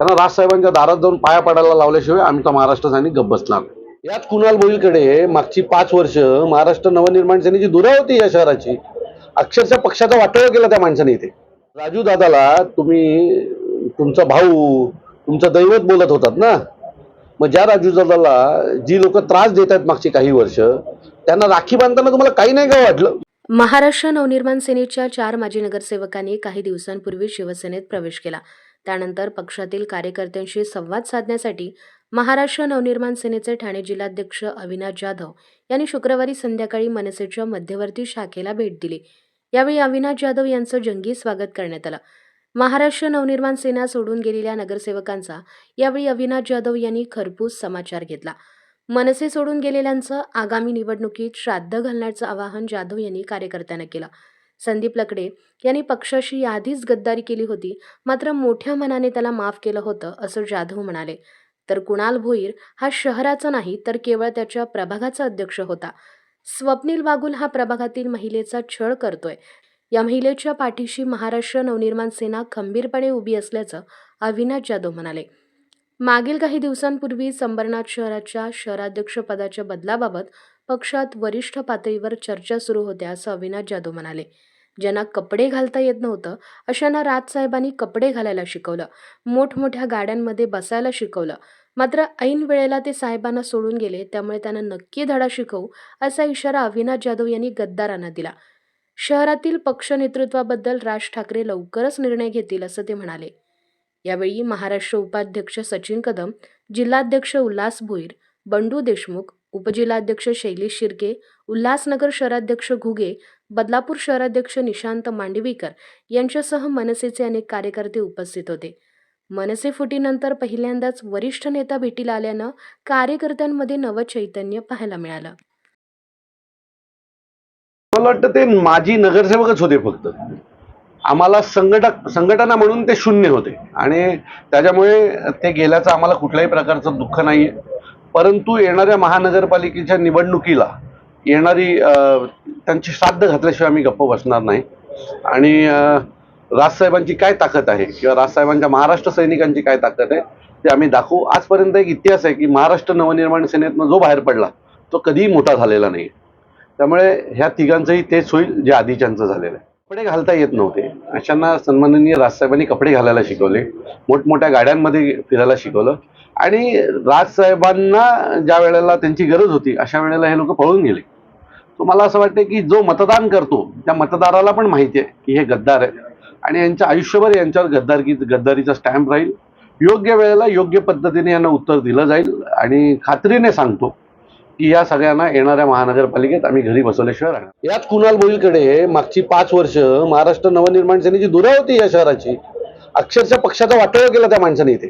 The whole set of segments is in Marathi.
त्यांना राजसाहेबांच्या दारात जाऊन पाया पडायला लावल्याशिवाय आमचा महाराष्ट्र सैनिक गप्प बसणार यात याच कुणाल बोईलकडे मागची पाच वर्ष महाराष्ट्र नवनिर्माण सेनेची धुरा होती या शहराची. अक्षरशः पक्षाचा वाटोळा केला त्या माणसाने इथे. राजू दादाला तुम्ही तुमचा भाऊ तुमचं दैवत बोलत होतात ना? मग ज्या राजू दादाला जी लोक त्रास देत आहेत मागची काही वर्ष त्यांना राखी बांधताना तुम्हाला काही नाही का वाटलं? महाराष्ट्र नवनिर्माण सेनेच्या चार माजी नगरसेवकांनी काही दिवसांपूर्वी शिवसेनेत प्रवेश केला. त्यानंतर पक्षातील कार्यकर्त्यांशी संवाद साधण्यासाठी महाराष्ट्र नवनिर्माण सेनेचे ठाणे जिल्हाध्यक्ष अविनाश जाधव यांनी शुक्रवारी संध्याकाळी मनसेच्या मध्यवर्ती शाखेला भेट दिली. यावेळी अविनाश जाधव यांचं जंगी स्वागत करण्यात आलं. महाराष्ट्र नवनिर्माण सेना सोडून गेलेल्या नगरसेवकांचा यावेळी अविनाश जाधव यांनी खरपूस समाचार घेतला. मनसे सोडून गेलेल्यांचं आगामी निवडणुकीत श्राद्ध घालण्याचं आवाहन जाधव यांनी कार्यकर्त्यांना केलं. संदीप लकडे यांनी पक्षाशी आधीच गद्दारी केली होती. मात्र मोठ्या मनाने त्याला माफ केलं होतं असं जाधव म्हणाले. तर कुणाल भोईर हा शहराचा नाही तर केवळ त्याच्या प्रभागाचा अध्यक्ष होता. स्वप्नील बागुल हा प्रभागातील महिलेचा छळ करतोय. या महिलेच्या पाठीशी महाराष्ट्र नवनिर्माण सेना खंबीरपणे उभी असल्याचं अविनाश जाधव म्हणाले. मागील काही दिवसांपूर्वी संबरनाथ शहराच्या शहराध्यक्षपदाच्या बदलाबाबत पक्षात वरिष्ठ पातळीवर चर्चा सुरू होत्या असं अविनाश जाधव म्हणाले. ज्यांना कपडे घालता येत नव्हतं अशांना राजसाहेबांनी कपडे घालायला शिकवलं मोठमोठ्या गाड्यांमध्ये बसायला शिकवलं. मात्र ऐन वेळेला ते साहेबांना सोडून गेले त्यामुळे त्यांना नक्की धडा शिकवू असा इशारा अविनाश जाधव यांनी गद्दारांना दिला. शहरातील पक्ष नेतृत्वाबद्दल राज ठाकरे लवकरच निर्णय घेतील असं ते म्हणाले. यावेळी महाराष्ट्र उपाध्यक्ष सचिन कदम जिल्हाध्यक्ष उल्हास भोईर बंडू देशमुख उपजिल्हाध्यक्ष शैलेश शिर्के उल्हासनगर शहराध्यक्ष घुगे बदलापूर शहराध्यक्ष निशांत मांडवीकर यांच्यासह मनसेचे अनेक कार्यकर्ते उपस्थित होते. मनसे फुटीनंतर पहिल्यांदाच वरिष्ठ नेता भेटीला आल्यानं कार्यकर्त्यांमध्ये नवं चैतन्य पाहायला मिळालं. मला वाटतं ते माजी नगरसेवकच होते फक्त. आम्हाला संघटक संघटना म्हणून ते शून्य होते. आणि त्याच्यामुळे ते गेल्याचं आम्हाला कुठल्याही प्रकारचं दुःख नाही आहे परंतु येणाऱ्या महानगरपालिकेच्या निवडणुकीला येणारी त्यांची श्राद्ध घातल्याशिवाय आम्ही गप्प बसणार नाही. आणि राजसाहेबांची काय ताकद आहे? किंवा राजसाहेबांच्या महाराष्ट्र सैनिकांची काय ताकद आहे? ते आम्ही दाखवू. आजपर्यंत एक इतिहास आहे की महाराष्ट्र नवनिर्माण सेनेतनं जो बाहेर पडला तो कधीही मोठा झालेला नाही त्यामुळे ह्या तिघांचंही तेच होईल जे आधीच्यांचं झालेलं आहे. कपडे घालता येत नव्हते. अशांना सन्माननीय राजसाहेबांनी कपडे घालायला शिकवले. मोठमोठ्या गाड्यांमध्ये फिरायला शिकवलं. आणि राजसाहेबांना ज्या वेळेला त्यांची गरज होती अशा वेळेला हे लोक पळून गेले. तो मला असं वाटतं की जो मतदान करतो त्या मतदाराला पण माहिती आहे की हे गद्दार आहे आणि यांच्या आयुष्यभर यांच्यावर गद्दारकी गद्दारीचा स्टॅम्प राहील. योग्य वेळेला योग्य पद्धतीने यांना उत्तर दिलं जाईल. आणि खात्रीने सांगतो की या सगळ्यांना येणाऱ्या महानगरपालिकेत आम्ही घरी बसवल्याशिवाय राहणार याच कुणाल बोईलकडे मागची पाच वर्ष महाराष्ट्र नवनिर्माण सेनेची धुरा होती या शहराची. अक्षरशः पक्षाचा वाटोळा केला त्या माणसाने इथे.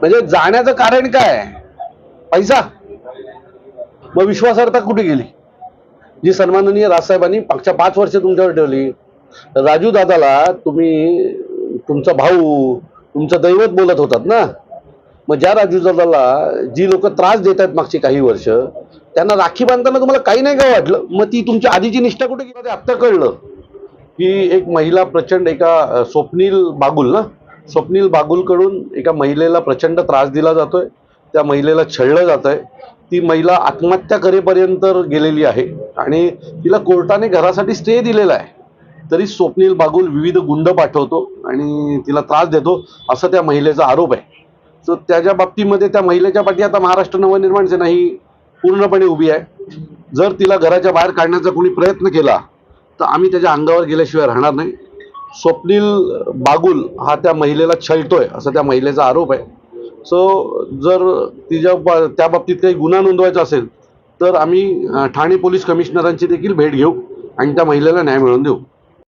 म्हणजे जाण्याचं कारण काय? पैसा. मग विश्वासार्हता कुठे गेली? जी सन्माननीय राजसाहेबांनी मागच्या पाच वर्ष तुमच्यावर ठेवली. राजू दादाला तुम्ही तुमचा भाऊ तुमचं दैवत बोलत होतात ना? मग ज्या राजू दादाला जी लोक त्रास देत आहेत मागची काही वर्ष त्यांना राखी बांधताना तुम्हाला काही नाही का वाटलं? मग ती तुमची आधीची निष्ठा कुठे गेली? आत्ता कळलं की एक महिला प्रचंड एका स्वप्नील बागुल ना? स्वप्नील बागुलकडून एका महिलेला प्रचंड त्रास दिला जातोय. त्या महिलेला छळलं जात आहे ती महिला आत्महत्या करेपर्यंत गेलेली आहे आणि तिला कोर्टाने घरासाठी स्टे दिलेला आहे. तरी स्वप्नील बागुल विविध गुंड पाठवतो आणि तिला त्रास देतो असं त्या महिलेचा आरोप आहे. तर त्याच्या बाबतीमध्ये त्या महिलेच्या पाठी आता महाराष्ट्र नवनिर्माण सेना ही पूर्णपणे उभी आहे. जर तिला घराच्या बाहेर काढण्याचा कोणी प्रयत्न केला तर आम्ही त्याच्या अंगावर गेल्याशिवाय राहणार नाही. स्वप्नील बागुल हा त्या महिलेला छळतोय असं त्या महिलेचा आरोप आहे. सो जर तिच्या बा- त्या बाबतीत काही गुन्हा नोंदवायचा असेल तर आम्ही ठाणे पोलीस कमिशनरांची देखील भेट घेऊ आणि त्या महिलेला न्याय मिळवून देऊ.